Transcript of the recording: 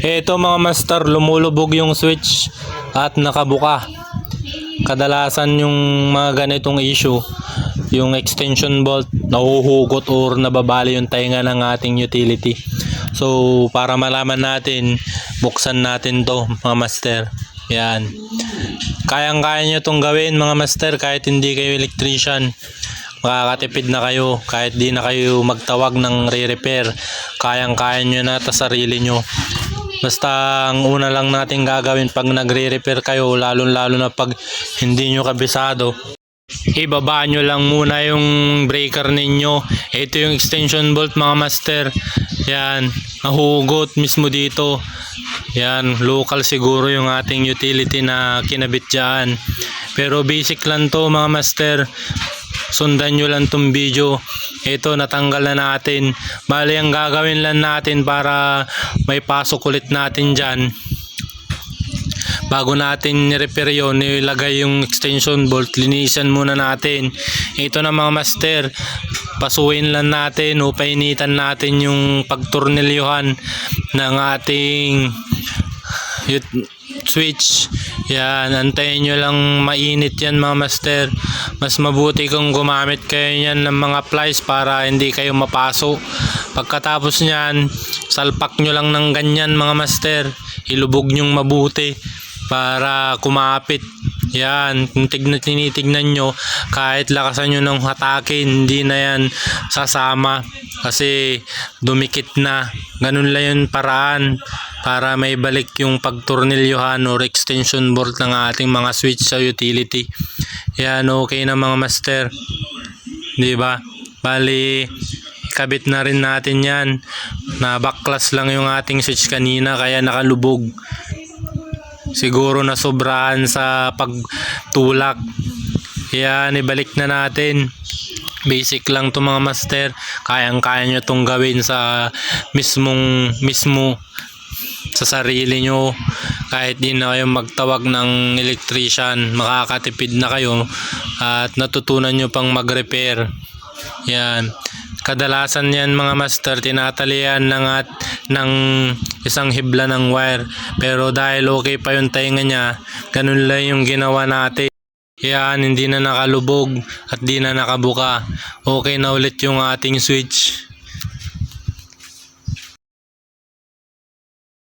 Ito mga master, lumulubog yung switch at nakabuka. Kadalasan yung mga ganitong issue, yung extension bolt nahuhugot or nababali yung tainga ng ating utility. So, para malaman natin, buksan natin to mga master. Yan. Kayang-kaya nyo itong gawin mga master kahit hindi kayo electrician. Makakatipid na kayo kahit di na kayo magtawag ng re-repair. Kayang-kaya nyo na ta sarili nyo. Basta ang una lang natin gagawin pag nagre-repair kayo, lalo-lalo na pag hindi nyo kabisado, ibaba nyo lang muna yung breaker ninyo. Ito yung extension bolt mga master. Yan, nahugot mismo dito. Yan, local siguro yung ating utility na kinabit dyan. Pero basic lang to mga master. Sundan nyo lang tong video. Ito, natanggal na natin. Bali, ang gagawin lang natin para may pasok ulit natin dyan. Bago natin ni-repair yun, ilagay yung extension bolt, linisan muna natin. Ito na mga master, pasuin lang natin o painitan natin yung pagtornilyuhan ng ating switch. Yan, antayin nyo lang mainit yan mga master. Mas mabuti kung gumamit kayo yan ng mga plies para hindi kayo mapaso. Pagkatapos nyan, salpak nyo lang ng ganyan mga master. Ilubog nyong mabuti para kumapit. Yan, kung tignan, tinitignan nyo, kahit lakasan nyo ng hatakin, hindi na yan sasama. Kasi dumikit na. Ganun lang yung paraan para may balik yung pagtornilyohan or extension bolt ng ating mga switch sa utility. Yan, okay na mga master. Di ba? Bali, kabit na rin natin yan. Na backclass lang yung ating switch kanina kaya nakalubog. Siguro na sobrahan sa pagtulak. Yan, ibalik na natin. Basic lang to mga master. Kayang-kaya nyo tong gawin sa mismong mismo sa sarili nyo kahit di na kayo magtawag ng electrician makakatipid na kayo at natutunan nyo pang mag-repair. Yan. Kadalasan yan mga master tinatalian ng at ng isang hibla ng wire. Pero dahil okay pa yung tainga niya ganun lang yung ginawa natin. Yan hindi na nakalubog at di na nakabuka. Okay na ulit yung ating switch